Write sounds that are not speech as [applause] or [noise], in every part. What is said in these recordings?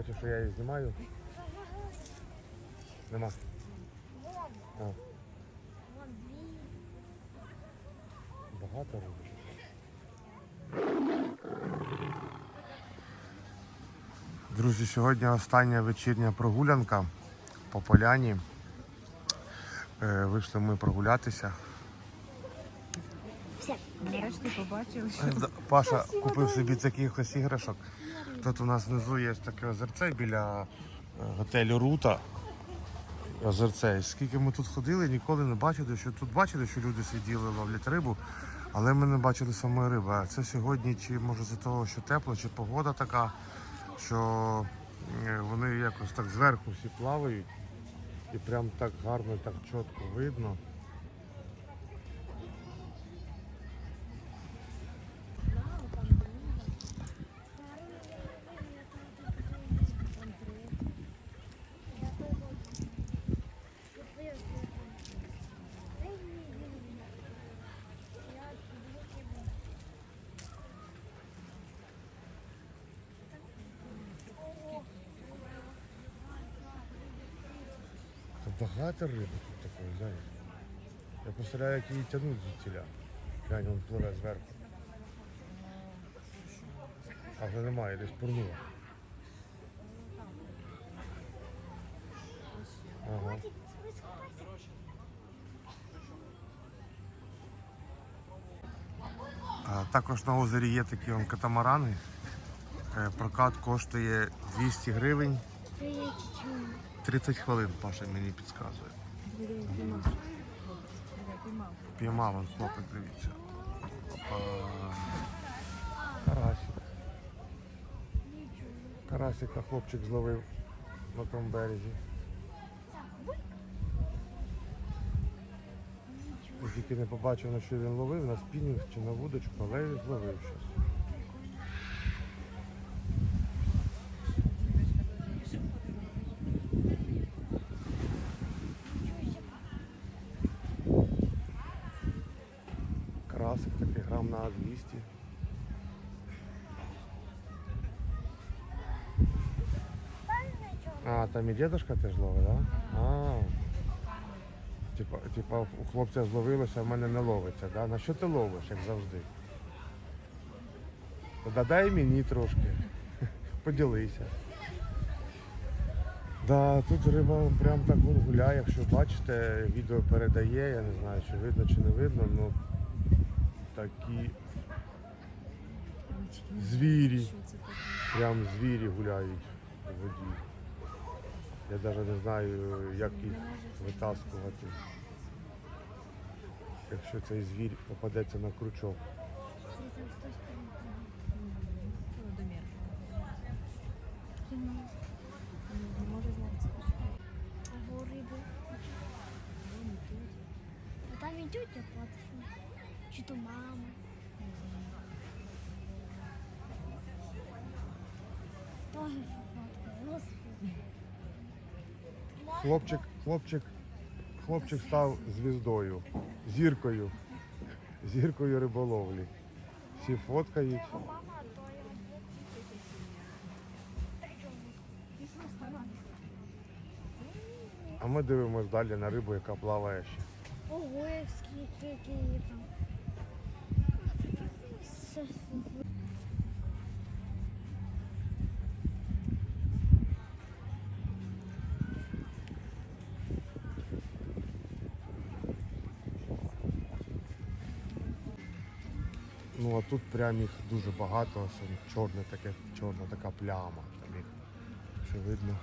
бачиш, що я її знімаю. Нема. А, багато риби. Друзі, сьогодні остання вечірня прогулянка по поляні. Е, Вийшли ми прогулятися. Нарешті побачив, що Паша купив собі якихось іграшок. Тут у нас внизу є таке озерце біля е, готелю Рута. Озерце. Скільки ми тут ходили, ніколи не бачили, що тут бачили, що люди сиділи, ловлять рибу, але ми не бачили самої риби. А це сьогодні, чи може за того, що тепло, чи погода така, що е, вони якось так зверху всі плавають і прям так гарно, так чітко видно. Багато риби тут такої, знаєш. Я представляю, як її тягнуть звідтіля. Глянь, він пливе зверху. А вже немає, десь порнула. Ага. А, Також на озері є такі вон катамарани. Е, Прокат коштує 200 гривень. 30 хвилин, Паша мені підказує. Піймав он хлопець, дивіться. Карасик. Карасика хлопчик зловив на тому березі. Тільки не побачив, на що він ловив, на спінінг чи на вудочку, але зловив щось. Карасик такий грам на 200. А, там і дедушка теж ловить, так? Да? А. Типа, типа у хлопця зловилося, а в мене не ловиться, да? На що ти ловиш, як завжди? Та дай мені трошки. [laughs] Поділися. Да, тут риба прям так гуляє, якщо бачите, відео передає, я не знаю, чи видно, чи не видно, ну такі звірі, прям звірі гуляють у воді. Я навіть не знаю, як їх витаскувати. Якщо цей звір попадеться на крючок. Може знати. Або риби. А там і тетя Чи мама. Тоже фотка. Хлопчик, хлопчик, хлопчик став звіздою, зіркою, зіркою риболовлі. Всі фоткають. А ми дивимося далі на рибу, яка плаває ще. Ого, скільки там. Ну а тут прям їх дуже багато, он чорне таке, чорна така пляма. Там їх що видно.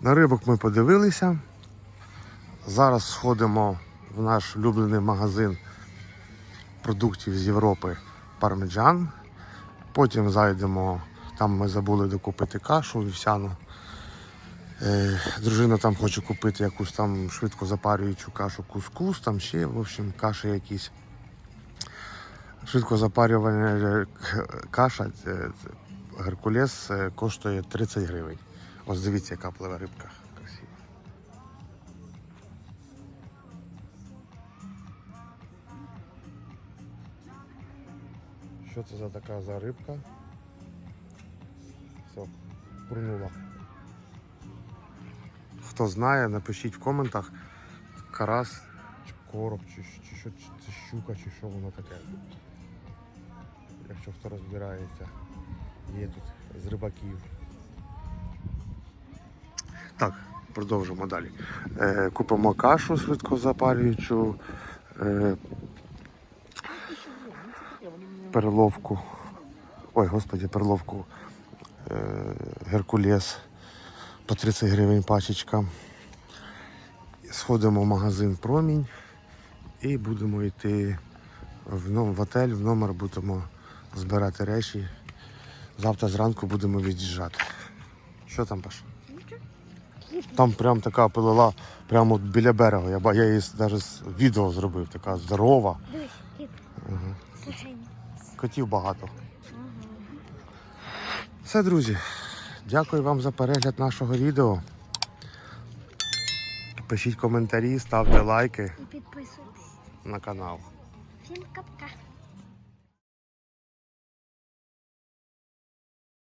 На рибок ми подивилися. Зараз сходимо в наш улюблений магазин продуктів з Європи Пармеджан. Потім зайдемо, там ми забули докупити кашу вівсяну. Е, дружина там хоче купити якусь там швидко запарюючу кашу кускус, там ще, в общем, каші якісь. Швидко запарювана е, каша, Геркулес е, коштує 30 гривень. Ось дивіться, яка пливе рибка красива. Що це за така за рибка? Все, прунула. Хто знає, напишіть в коментах карас, чи короб, чи, чи, чи, чи це щука, чи що воно таке. Якщо хто розбирається, є тут з рибаків. Так, продовжимо далі. Е, купимо кашу швидко запарюючу. Е, перловку. Ой, господи, перловку. Е, Геркулес по 30 гривень пачечка. Сходимо в магазин Промінь і будемо йти в, ном- в отель, в номер будемо збирати речі. Завтра зранку будемо від'їжджати. Що там, Паш? Там прям така пилила, прямо от біля берега. Я, ба- я її навіть відео зробив, така здорова. Дивись, кіт. Котів багато. Все, друзі. Дякую вам за перегляд нашого відео. Пишіть коментарі, ставте лайки І підписуйтесь. на канал. Всім капка.